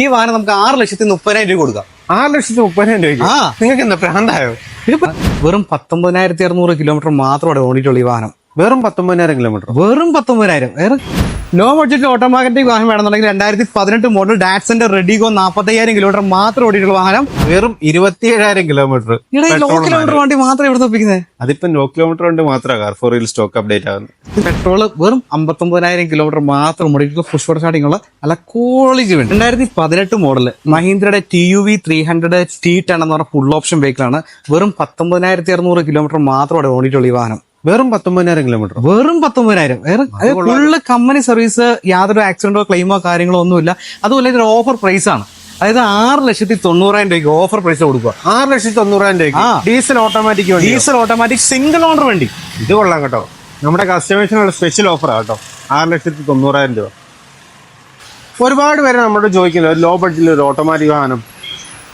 ഈ വാഹനം നമുക്ക് ആറ് ലക്ഷത്തി മുപ്പതിനായിരം രൂപ കൊടുക്കാം. ആറ് ലക്ഷത്തി മുപ്പതിനായിരം രൂപ നിങ്ങൾക്ക് എന്താ ഭ്രാന്തായോ? വെറും പത്തൊമ്പതിനായിരത്തി അറുന്നൂറ് കിലോമീറ്റർ മാത്രമാണ് ഓടിയിട്ടുള്ള ഈ വാഹനം. വെറും പത്തൊമ്പതിനായിരം കിലോമീറ്റർ വെറും പത്തൊമ്പതിനായിരം. വേറെ ലോ ബഡ്ജറ്റ് ഓട്ടോമാറ്റിക് വാഹനം വേണമെന്നുണ്ടെങ്കിൽ രണ്ടായിരത്തി പതിനെട്ട് മോഡൽ ഡാറ്റ്സന്റെ റെഡിഗോ നാൽപ്പത്തയ്യായിരം കിലോമീറ്റർ മാത്രം ഓടിയിട്ടുള്ള വാഹനം. വെറും ഇരുപത്തിയേഴായിരം കിലോമീറ്റർ ലോ കിലോമീറ്റർ വണ്ടി മാത്രം ഇവിടെ ഒപ്പിക്കുന്നത് അതിപ്പോ ലോ കിലോമീറ്റർ വണ്ടി മാത്രമാണ് കാർ സ്റ്റോക്ക് അപ്ഡേറ്റ് ആകുന്നത് പെട്രോൾ വെറും അമ്പത്തൊമ്പതിനായിരം കിലോമീറ്റർ മാത്രം ഓടിയിട്ടുള്ള ഫുഷ് ഫോർ സ്റ്റാർട്ടിംഗ് ഉള്ള നല്ല ക്വാളിറ്റി വേണ്ടി. രണ്ടായിരത്തി പതിനെട്ട് model മഹീന്ദ്രയുടെ T U V three hundred T ten എന്ന് പറഞ്ഞ ഫുൾ ഓപ്ഷൻ വെഹിക്കിളാണ് വെറും പത്തൊമ്പതിനായിരത്തി അറുന്നൂറ് കിലോമീറ്റർ മാത്രം ഓടിയിട്ടുള്ള ഈ വാഹനം. വെറും പത്തൊമ്പതിനായിരം കിലോമീറ്റർ വെറും പത്തൊമ്പതിനായിരം. വേറെ ഫുള്ള് കമ്പനി സർവീസ് യാതൊരു ആക്സിഡന്റോ ക്ലെയിമോ കാര്യങ്ങളോ ഒന്നുമില്ല. അതുപോലെ ഇതൊരു ഓഫർ പ്രൈസ് ആണ്. അതായത് ആറ് ലക്ഷത്തി തൊണ്ണൂറായിരം രൂപയ്ക്ക് ഓഫർ പ്രൈസ് കൊടുക്കുക. ആറ് ലക്ഷത്തി തൊണ്ണൂറായിരം രൂപയ്ക്ക്. ഡീസൽ ഓട്ടോമാറ്റിക് വണ്ടി. ഡീസൽ ഓട്ടോമാറ്റിക് സിംഗിൾ ഓണർ വണ്ടി. ഇത് കൊള്ളാം കേട്ടോ. നമ്മുടെ കസ്റ്റമേഴ്സിനുള്ള സ്പെഷ്യൽ ഓഫറാണ് കേട്ടോ. ആറ് ലക്ഷത്തി തൊണ്ണൂറായിരം രൂപ. ഒരുപാട് പേര് നമ്മളോട് ചോദിക്കുന്നത് ലോ ബഡ്ജറ്റിൽ ഒരു ഓട്ടോമാറ്റിക് വാഹനം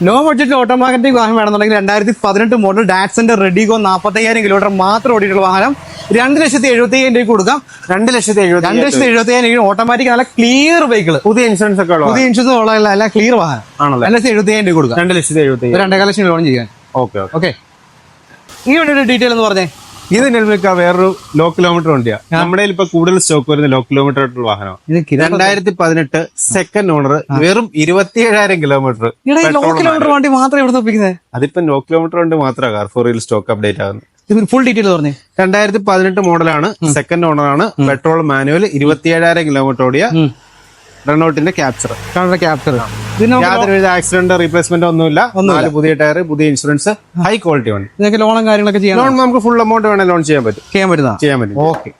ലോ ബഡ്ജറ്റ് ഓട്ടോമാറ്റിക് വാഹനം വേണമെന്നുണ്ടെങ്കിൽ രണ്ടായിരത്തി പതിനെട്ട് മോഡൽ ഡാറ്റ്സന്റെ റെഡിഗോ നാൽപ്പത്തയ്യായിരം കിലോമീറ്റർ മാത്രം ഓടിയിട്ടുള്ള വാഹനം. രണ്ട് ലക്ഷത്തി എഴുപത്തി അയ്യായിരം രൂപ കൊടുക്കാം. രണ്ട് ലക്ഷത്തി എഴുപത്തി രണ്ട് ലക്ഷത്തി എഴുപത്തി അയ്യായിരം ഓട്ടോമാറ്റിക് നല്ല ക്ലിയർ വെഹിക്കിൾ പുതിയ ഇൻഷുറൻസ് ഒക്കെ പുതിയ ഇൻഷുറൻസ് ഉള്ള അല്ല ക്ലിയർ വാഹനം. ആണല്ലോ? രണ്ട് ലക്ഷത്തി എഴുപത്തി അയ്യായിരം രൂപ കൊടുക്കാം. രണ്ട് ലക്ഷത്തി എഴുപത്തി രണ്ടേകാല ലക്ഷം ലോൺ ചെയ്യാൻ. Okay okay. ഓക്കെ ഈ ഒരു ഡീറ്റെയിൽ എന്ന് പറഞ്ഞേ? ഇത് നെൽമിക്ക വേറൊരു ലോ കിലോമീറ്റർ വണ്ടിയാ. നമ്മുടെ ഇപ്പൊ കൂടുതൽ സ്റ്റോക്ക് വരുന്ന ലോ കിലോമീറ്റർ ആയിട്ടുള്ള വാഹനം ഇത് രണ്ടായിരത്തി പതിനെട്ട് സെക്കൻഡ് ഓണർ വെറും ഇരുപത്തിയേഴായിരം കിലോമീറ്റർ ലോ കിലോമീറ്റർ വണ്ടി മാത്രമേ ഇവിടെ ഒപ്പിക്കുന്നത് അതിപ്പോ ലോ കിലോമീറ്റർ വണ്ടി മാത്രമാണ് കാർ ഫോറിൽ സ്റ്റോക്ക് അപ്ഡേറ്റ് ആകുന്നത് ഫുൾ ഡീറ്റെയിൽ പറഞ്ഞു. രണ്ടായിരത്തി പതിനെട്ട് മോഡലാണ് സെക്കൻഡ് ഓണർ ആണ് പെട്രോൾ മാനുവൽ ഇരുപത്തിയേഴായിരം കിലോമീറ്റർ ഓടിയ റൺഔട്ടിന്റെ ക്യാപ്ചർ ക്യാപ്ചർ ഇതിന് യാതൊരുവിധ ആക്സിഡന്റ് റീപ്ലേസ്മെന്റ് ഒന്നുമില്ല. നാല് പുതിയ ടയർ പുതിയ ഇൻഷുറൻസ് ഹൈ ക്വാളിറ്റി വണ്ടി നിങ്ങൾക്ക് ലോണും കാര്യങ്ങളൊക്കെ ചെയ്യാം ലോൺ നമുക്ക് ഫുൾ എമൗണ്ട് വേണേൽ ലോൺ ചെയ്യാൻ പറ്റും. ചെയ്യാൻ പറ്റുന്ന ചെയ്യാൻ പറ്റും. ഓക്കെ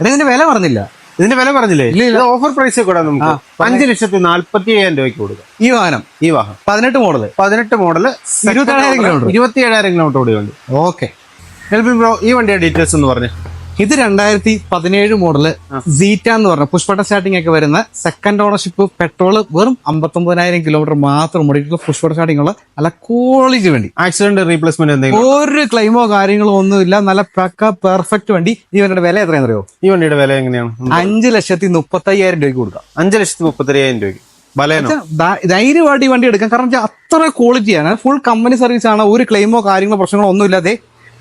ഇതിന്റെ വില പറഞ്ഞില്ല. ഇതിന്റെ വില പറഞ്ഞില്ലേ? ഇല്ല ഓഫർ പ്രൈസ് കൂടെ നമുക്ക് അഞ്ച് ലക്ഷത്തി നാല്പത്തി അയ്യായിരം രൂപയ്ക്ക് കൊടുക്കാം. ഈ വാഹനം? ഈ വാഹനം. പതിനെട്ട് മോഡൽ പതിനെട്ട് മോഡൽ കിലോമീറ്റർ ഇരുപത്തി ഏഴായിരം കിലോമീറ്റർ ഓടി വണ്ടി. ഓക്കെ ബ്രോ ഈ വണ്ടിയുടെ ഡീറ്റെയിൽസ് എന്ന് പറഞ്ഞു. ഇത് രണ്ടായിരത്തി പതിനേഴ് മോഡൽ സീറ്റ എന്ന് പറഞ്ഞ പുഷ്പട്ട സ്റ്റാർട്ടിംഗ് ഒക്കെ വരുന്ന സെക്കൻഡ് ഓണർഷിപ്പ് പെട്രോൾ വെറും അമ്പത്തൊമ്പതിനായിരം കിലോമീറ്റർ മാത്രം ഓടിയിട്ടുള്ള പുഷ്പട്ട സ്റ്റാർട്ടിംഗ് ഉള്ള നല്ല ക്വാളിറ്റി വണ്ടി. ആക്സിഡന്റ് റീപ്ലേസ്മെന്റ് എന്തെങ്കിലും? ഒരു ക്ലെയിമോ കാര്യങ്ങളോ ഒന്നുമില്ല. നല്ല പക്ക പെർഫെക്റ്റ് വണ്ടി. ഈ വണ്ടിയുടെ വില എത്രയാണെന്ന് അറിയോ? ഈ വണ്ടിയുടെ വില എങ്ങനെയാണ്? അഞ്ച് ലക്ഷത്തി മുപ്പത്തി അയ്യായിരം രൂപയ്ക്ക് കൊടുക്കാം. അഞ്ച് ലക്ഷത്തി മുപ്പത്തി അയ്യായിരം രൂപയ്ക്ക് ധൈര്യമായിട്ട് ഈ വണ്ടി എടുക്കാം. കാരണം അത്ര ക്വാളിറ്റിയാണ് ഫുൾ കമ്പനി സർവീസ് ആണ്. ഒരു ക്ലെയിമോ കാര്യങ്ങളോ പ്രശ്നങ്ങളോ ഒന്നും ഇല്ലാതെ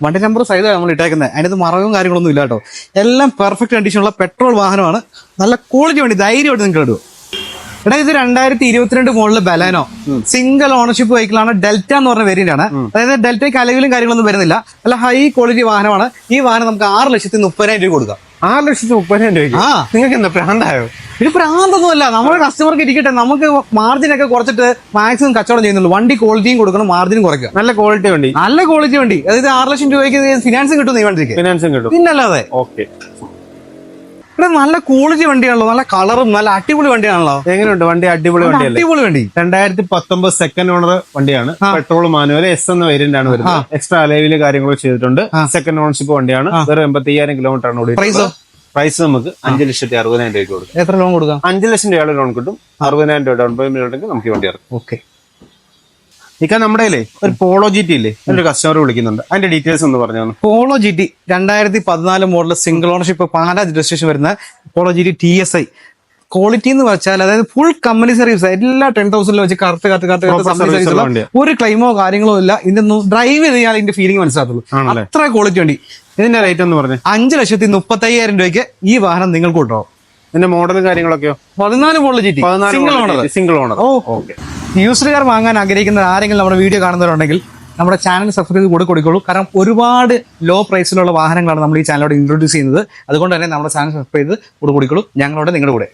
വണ്ടി നമ്പർ സൈഡാണ് നമ്മൾ ഇട്ടേക്കുന്നത് അതിനകത്ത് മറവും കാര്യങ്ങളൊന്നും ഇല്ല കേട്ടോ. എല്ലാം പെർഫെക്റ്റ് കണ്ടീഷനുള്ള പെട്രോൾ വാഹനമാണ്. നല്ല ക്വാളിറ്റി വണ്ടി ധൈര്യമായിട്ട് നിങ്ങൾ എടുക്കും എടാ ഇത് രണ്ടായിരത്തി ഇരുപത്തിരണ്ട് മോഡൽ ബലാനോ സിംഗിൾ ഓണർഷിപ്പ് വെഹിക്കിളാണ് ഡെൽറ്റ എന്ന് പറഞ്ഞ വേരിയന്റ് ആണ്. അതായത് ഡെൽറ്റയ്ക്ക് അലവിലും കാര്യങ്ങളൊന്നും വരുന്നില്ല. നല്ല ഹൈ ക്വാളിറ്റി വാഹനമാണ്. ഈ വാഹനം നമുക്ക് ആറ് ലക്ഷത്തി മുപ്പതിനായിരം രൂപ കൊടുക്കാം. ആറ് ലക്ഷത്തി മുപ്പതിനായിരം രൂപയ്ക്ക്. ആ. നിങ്ങൾക്ക് എന്താ ഭ്രാന്തായോ ഇത് പ്രാന്തൊന്നുമല്ല. നമ്മുടെ കസ്റ്റമർക്ക് ഇരിക്കട്ടെ നമുക്ക് മാർജിൻ ഒക്കെ കുറച്ചിട്ട് മാക്സിമം കച്ചവടം ചെയ്യുന്നുള്ളൂ. വണ്ടി ക്വാളിറ്റിയും കൊടുക്കണം മാർജിനും കുറയ്ക്കുക. നല്ല ക്വാളിറ്റി വണ്ടി. നല്ല ക്വാളിറ്റി വണ്ടി. അതായത് ആറ് ലക്ഷം രൂപയ്ക്ക് ഫിനാൻസും കിട്ടും ഈ വണ്ടിക്ക് ഫിനാൻസും കിട്ടും. പിന്നല്ലാതെ. ഓക്കെ ഇവിടെ നല്ല ക്വാളിറ്റി വണ്ടിയാണല്ലോ നല്ല കളറും നല്ല അടിപൊളി വണ്ടിയാണല്ലോ. എങ്ങനെയുണ്ട് വണ്ടി? അടിപൊളി വണ്ടി അടിപൊളി വണ്ടി. രണ്ടായിരത്തി പത്തൊമ്പത് സെക്കൻഡ് ഓണർ വണ്ടിയാണ് പെട്രോൾ മാനുവൽ എസ് എന്ന വേരിയന്റ് ആണ് വരുന്നത്. എക്സ്ട്രാ അലവിൽ കാര്യങ്ങളൊക്കെ ചെയ്തിട്ടുണ്ട്. സെക്കൻഡ് ഓണർഷിപ്പ് വണ്ടിയാണ്. വെറും എൺപത്തി അയ്യായിരം കിലോമീറ്റർ ആണ് ഓടി പ്രൈസോ നമുക്ക് അഞ്ച് ലക്ഷത്തി അറുപതിനായിരം രൂപയ്ക്ക് കൊടുക്കും. എത്ര ലോൺ കൊടുക്കാം? അഞ്ച് ലക്ഷം രൂപയുടെ ലോൺ കിട്ടും. അറുപതിനായിരം രൂപ ഡൗൺ പേയ്മെന്റ് ഉണ്ടെങ്കിൽ നമുക്ക് വണ്ടി ഇറക്കും. ഓക്കെ ഇക്ക നമ്മുടെ ഒരു പോളോ ജി ടി ഇല്ലേ? ഒരു കസ്റ്റമർ വിളിക്കുന്നുണ്ട്. അതിന്റെ ഡീറ്റെയിൽസ് ഒന്ന് പറഞ്ഞു പോളോ ജി ടി രണ്ടായിരത്തി പതിനാല് model single ownership Pala registration വരുന്ന Polo G T T S I quality എന്ന് വെച്ചാൽ അതായത് ഫുൾ കമ്പനി സർവീസ് എല്ലാ ടെൻ തൗസൻഡിൽ വെച്ച് കറക്റ്റ് കറക്റ്റ് കറക്റ്റ് സർവീസ് ഒരു ക്ലൈമോ കാര്യങ്ങളോ ഇല്ല. ഇതിന്റെ ഡ്രൈവ് ചെയ്താൽ ഇതിന്റെ ഫീലിംഗ് മനസ്സിലാത്തുള്ളൂ അത്ര ക്വാളിറ്റി വണ്ടി. ഇതിന്റെ റേറ്റ് എന്ന് പറഞ്ഞു. അഞ്ച് ലക്ഷത്തി മുപ്പത്തി അയ്യായിരം രൂപയ്ക്ക് ഈ വാഹനം നിങ്ങൾക്ക് കൊണ്ടുപോകും. ഇതിന്റെ മോഡലും കാര്യങ്ങളൊക്കെയോ? പതിനാല് model G T single owner single owner ഓ. ഓക്കെ യൂസ്ഡ് കാർ വാങ്ങാൻ ആഗ്രഹിക്കുന്ന ആരെങ്കിലും നമ്മുടെ വീഡിയോ കാണുന്നവരുണ്ടെങ്കിൽ നമ്മുടെ ചാനൽ സബ്സ്ക്രൈബ് കൂടെ കൊടുക്കുള്ളൂ. കാരണം ഒരുപാട് ലോ പ്രൈസിലുള്ള വാഹനങ്ങളാണ് നമ്മൾ ഈ ചാനലോട് ഇൻട്രൊഡ്യൂസ് ചെയ്യുന്നത്. അതുകൊണ്ട് തന്നെ നമ്മുടെ ചാനൽ സബ്സ്ക്രൈബ് ചെയ്ത് കൂടെ കൊടുക്കുള്ളൂ. ഞങ്ങളോട് നിങ്ങളുടെ കൂടെ.